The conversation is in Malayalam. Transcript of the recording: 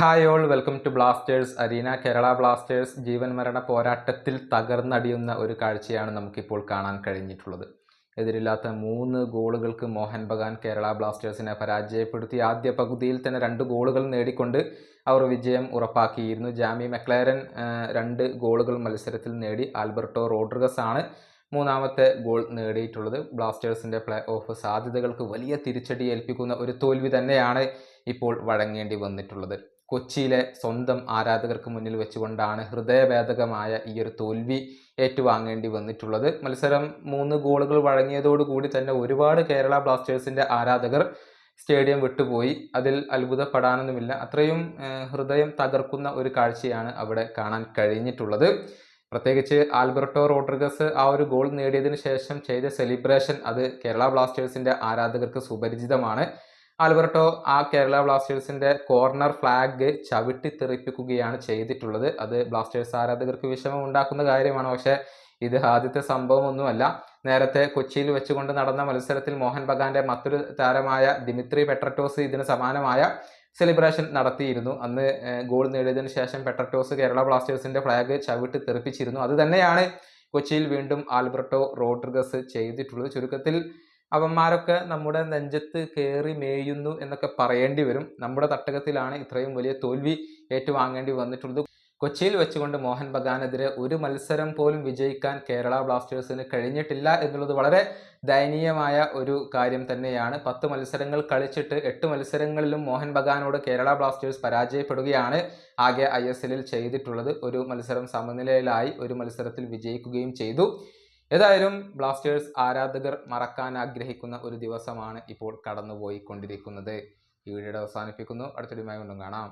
Hi all welcome to Blasters arena Kerala Blasters ജീവൻ മരണ പോരാട്ടത്തിൽ തകർന്നടിയുന്ന ഒരു കാഴ്ചയാണ് നമുക്കിപ്പോൾ കാണാൻ കഴിഞ്ഞിട്ടുള്ളത്. എതിരില്ലാത്ത മൂന്ന് ഗോളുകൾക്ക് മോഹൻ ബഗാൻ കേരള ബ്ലാസ്റ്റേഴ്സിനെ പരാജയപ്പെടുത്തി. ആദ്യ പകുതിയിൽ തന്നെ രണ്ട് ഗോളുകൾ നേടിക്കൊണ്ട് അവർ വിജയം ഉറപ്പാക്കിയിരുന്നു. ജാമി മെക്ലാരൻ രണ്ട് ഗോളുകൾ മത്സരത്തിൽ നേടി. ആൽബർട്ടോ റോഡ്രിഗസ് ആണ് മൂന്നാമത്തെ ഗോൾ നേടിയിട്ടുള്ളത്. ബ്ലാസ്റ്റേഴ്സിന്റെ പ്ലേ ഓഫ് സാധ്യതകൾക്ക് വലിയ തിരിച്ചടി ഏൽപ്പിക്കുന്ന ഒരു തോൽവി തന്നെയാണ് ഇപ്പോൾ വഴങ്ങേണ്ടി വന്നിട്ടുള്ളത്. കൊച്ചിയിലെ സ്വന്തം ആരാധകർക്ക് മുന്നിൽ വെച്ചുകൊണ്ടാണ് ഹൃദയഭേദകമായ ഈ ഒരു തോൽവി ഏറ്റുവാങ്ങേണ്ടി വന്നിട്ടുള്ളത്. മത്സരം മൂന്ന് ഗോളുകൾ വഴങ്ങിയതോടുകൂടി തന്നെ ഒരുപാട് കേരള ബ്ലാസ്റ്റേഴ്സിന്റെ ആരാധകർ സ്റ്റേഡിയം വിട്ടുപോയി. അതിൽ അത്ഭുതപ്പെടാനൊന്നുമില്ല. അത്രയും ഹൃദയം തകർക്കുന്ന ഒരു കാഴ്ചയാണ് അവിടെ കാണാൻ കഴിഞ്ഞിട്ടുള്ളത്. പ്രത്യേകിച്ച് ആൽബർട്ടോ റോഡ്രിഗസ് ആ ഒരു ഗോൾ നേടിയതിനു ശേഷം ചെയ്ത സെലിബ്രേഷൻ അത് കേരള ബ്ലാസ്റ്റേഴ്സിന്റെ ആരാധകർക്ക് സുപരിചിതമാണ്. ആൽബർട്ടോ ആ കേരള ബ്ലാസ്റ്റേഴ്സിന്റെ കോർണർ ഫ്ലാഗ് ചവിട്ടി തെറിപ്പിക്കുകയാണ് ചെയ്തിട്ടുള്ളത്. അത് ബ്ലാസ്റ്റേഴ്സ് ആരാധകർക്ക് വിഷമം ഉണ്ടാക്കുന്ന കാര്യമാണ്. പക്ഷെ ഇത് ആദ്യത്തെ സംഭവമൊന്നുമല്ല. നേരത്തെ കൊച്ചിയിൽ വെച്ചുകൊണ്ട് നടന്ന മത്സരത്തിൽ മോഹൻ ബഗാന്റെ മറ്റൊരു താരമായ ദിമിത്രി പെട്രറ്റോസ് ഇതിന് സമാനമായ സെലിബ്രേഷൻ നടത്തിയിരുന്നു. അന്ന് ഗോൾ നേടിയതിനു ശേഷം പെട്രറ്റോസ് കേരള ബ്ലാസ്റ്റേഴ്സിന്റെ ഫ്ലാഗ് ചവിട്ടി തെറിപ്പിച്ചിരുന്നു അത് തന്നെയാണ് കൊച്ചിയിൽ വീണ്ടും ആൽബർട്ടോ റോഡ്രിഗസ് ചെയ്തിട്ടുള്ളത്. ചുരുക്കത്തിൽ അവന്മാരൊക്കെ നമ്മുടെ നെഞ്ചത്ത് കയറി മേയുന്നു എന്നൊക്കെ പറയേണ്ടി വരും. നമ്മുടെ തട്ടകത്തിലാണ് ഇത്രയും വലിയ തോൽവി ഏറ്റുവാങ്ങേണ്ടി വന്നിട്ടുള്ളത്. കൊച്ചിയിൽ വെച്ചുകൊണ്ട് മോഹൻ ബഗാനെതിരെ ഒരു മത്സരം പോലും വിജയിക്കാൻ കേരള ബ്ലാസ്റ്റേഴ്സിന് കഴിഞ്ഞിട്ടില്ല എന്നുള്ളത് വളരെ ദയനീയമായ ഒരു കാര്യം തന്നെയാണ്. പത്ത് മത്സരങ്ങൾ കളിച്ചിട്ട് എട്ട് മത്സരങ്ങളിലും മോഹൻ ബഗാനോട് കേരള ബ്ലാസ്റ്റേഴ്സ് പരാജയപ്പെടുകയാണ് ആകെ ഐ ചെയ്തിട്ടുള്ളത്. ഒരു മത്സരം സമനിലയിലായി ഒരു മത്സരത്തിൽ വിജയിക്കുകയും ചെയ്തു. ഏതായാലും ബ്ലാസ്റ്റേഴ്സ് ആരാധകർ മറക്കാൻ ആഗ്രഹിക്കുന്ന ഒരു ദിവസമാണ് ഇപ്പോൾ കടന്നുപോയിക്കൊണ്ടിരിക്കുന്നത്. ഈ വീഡിയോ അവസാനിപ്പിക്കുന്നു. അടുത്തൊരു വീണ്ടും കാണാം.